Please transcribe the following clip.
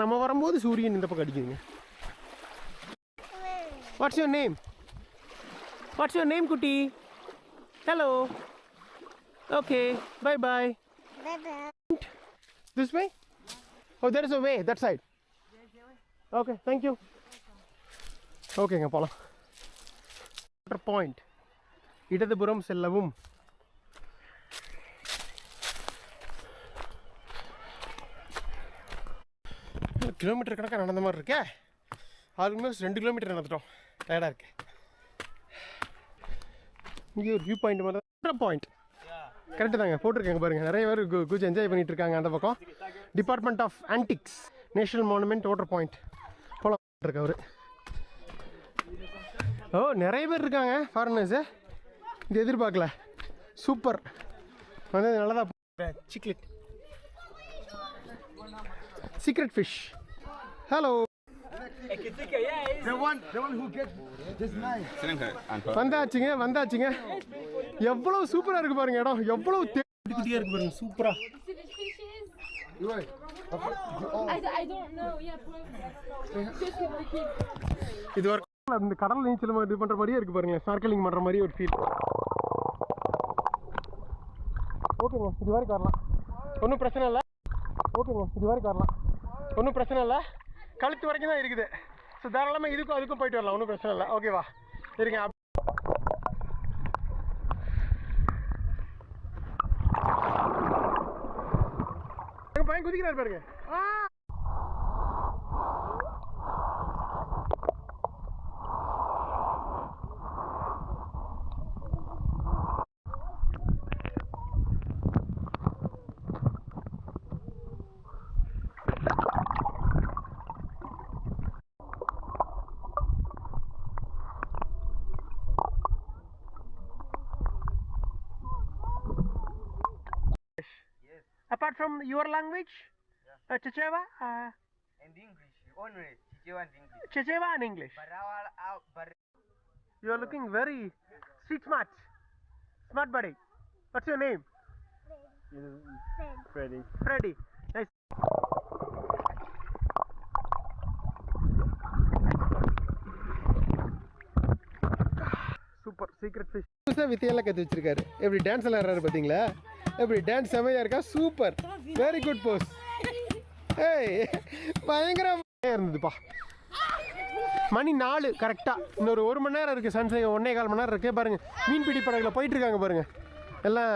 நம்ம வரும்போது சூரியன் இந்த பக்கம் அடிக்குதுங்க. What's your name what's your name குட்டி? Hello okay bye bye this way oh there is a way that side okay thank you ஓகேங்க போகலாம் வாட்டர் பாயிண்ட் இடதுபுறம் செல்லவும். கிலோமீட்டர் கணக்காக நடந்த மாதிரி இருக்கே? ஆல்மோஸ்ட் ரெண்டு கிலோமீட்டர் நடந்துட்டோம். டயர்டாக இருக்கு. இங்கே ஒரு வியூ பாயிண்ட் மாதிரி பாயிண்ட் கரெக்டு தாங்க. போட்டிருக்காங்க பாருங்கள் நிறைய பேர் கு- குஜ் என்ஜாய் பண்ணிட்டு இருக்காங்க அந்த பக்கம். Department of antiques national monument water point போல இருக்க அவர். ஓ நிறைய பேர் இருக்காங்க. ஃபாரினர்ஸு இது எதிர்பார்க்கல. சூப்பர் வந்து நல்லதாக chiclet secret fish hello The one, the one who gets just nice. வந்தாச்சுங்க வந்தாச்சுங்க. எவ்வளவு சூப்பரா இருக்கு பாருங்க இடம். எவ்வளவு தே- குட்டி குட்டியா இருக்கு பாருங்க சூப்பரா. இது வரைக்கும் இந்த கடல் நீச்சல் இது பண்ற மாதிரியே இருக்கு பாருங்க ஸ்னார்க்கலிங் பண்ற மாதிரி ஒரு ஃபீல் ஓகேங்க இது வரைக்கும் வரலாம். ஒன்றும் பிரச்சனை இல்லை. ஓகேங்க இது வரைக்கும் வரலாம். ஒன்றும் பிரச்சனை இல்லை. கழுத்து வரைக்கும் தான் இருக்குது. ஸோ தாராளமாக இதுக்கும் அதுக்கும் போயிட்டு வரலாம். ஒன்றும் பிரச்சனை இல்லை. ஓகேவா இருங்க. பையன் குதிக்கிறார் பாருங்க. Ah apart from your language uh, Chichewa uh, And English, only Chichewa and English. Chichewa and English you are looking very street smart smart buddy what's your name Freddy. Freddy nice super secret fish புதுசாக வித்தையெல்லாம் கற்று வச்சிருக்காரு எப்படி dance எல்லாம் ஆடுறாரு பார்த்தீங்களா எப்படி dance செமையா இருக்கா? சூப்பர் வெரி குட் போஸ் ஏய் பயங்கரமாக இருந்ததுப்பா. மணி நாலு கரெக்டாக இன்னொரு ஒரு மணி நேரம் இருக்குது சன்சை ஒன்றே கால் மணி நேரம் இருக்குது பாருங்கள் மீன்பிடி படகுல போயிட்டுருக்காங்க பாருங்கள் எல்லாம்